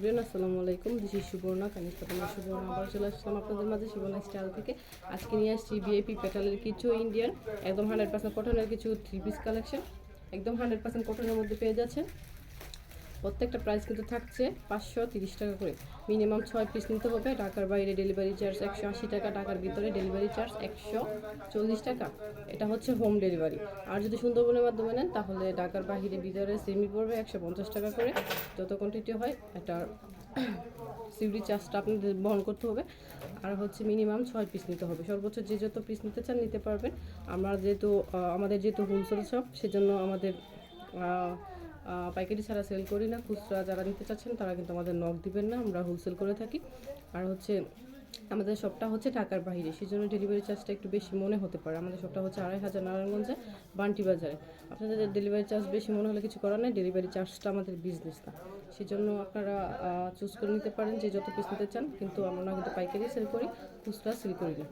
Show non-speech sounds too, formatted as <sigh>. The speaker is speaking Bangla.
ব্রিয়ান আসসালামু আলাইকুম। দিস সুবর্ণা কানিস্তা সুবর্ণা। আবার আপনাদের মাঝে সুবর্ণা স্টাইল থেকে। আজকে নিয়ে আসছি পেটালের কিছু ইন্ডিয়ান একদম হান্ড্রেড পার্সেন্ট কটনের কিছু থ্রি পিস কালেকশন একদম হান্ড্রেড পার্সেন্ট কটনের মধ্যে পেয়ে যাচ্ছেন। প্রত্যেকটা প্রাইস কিন্তু থাকছে পাঁচশো তিরিশ টাকা করে। মিনিমাম ছয় পিস নিতে হবে, ঢাকার বাইরে ডেলিভারি চার্জ একশো আশি টাকা, ঢাকার ভিতরে ডেলিভারি চার্জ একশো চল্লিশ টাকা। এটা হচ্ছে হোম ডেলিভারি আর যদি সুন্দরবনের মাধ্যমে নেন, তাহলে ঢাকার বাইরে ভিতরে সেমি পড়বে একশো পঞ্চাশ টাকা করে। যত কোয়ান্টিটি হয় এটার <coughs> সিউরি চার্জটা আপনাদের বহন করতে হবে। আর হচ্ছে মিনিমাম ছয় পিস নিতে হবে। সর্বোচ্চ যে যত পিস নিতে চান, নিতে পারবেন। আমরা যেহেতু আমাদের যেহেতু হোলসেল শপ সেজন্য আমাদের পাইকারি ছাড়া সেল করি না, খুচরা যারা নিতে চাচ্ছেন তারা কিন্তু আমাদের নখ দিবেন না, আমরা হোলসেল করে থাকি। আর হচ্ছে আমাদের শপটা হচ্ছে ঢাকার বাইরে সেই জন্য ডেলিভারি চার্জটা একটু বেশি মনে হতে পারে। আমাদের শপটা হচ্ছে আড়াই হাজার নারায়ণগঞ্জে, বান্টি বাজারে। আপনাদের ডেলিভারি চার্জ বেশি মনে হলে কিছু করার নেই ডেলিভারি চার্জটা আমাদের বিজনেস না। সেই জন্য আপনারা চুজ করে নিতে পারেন যে যত পিস নিতে চান, কিন্তু আমরা কিন্তু পাইকারি সেল করি, খুচরা সেল করি না।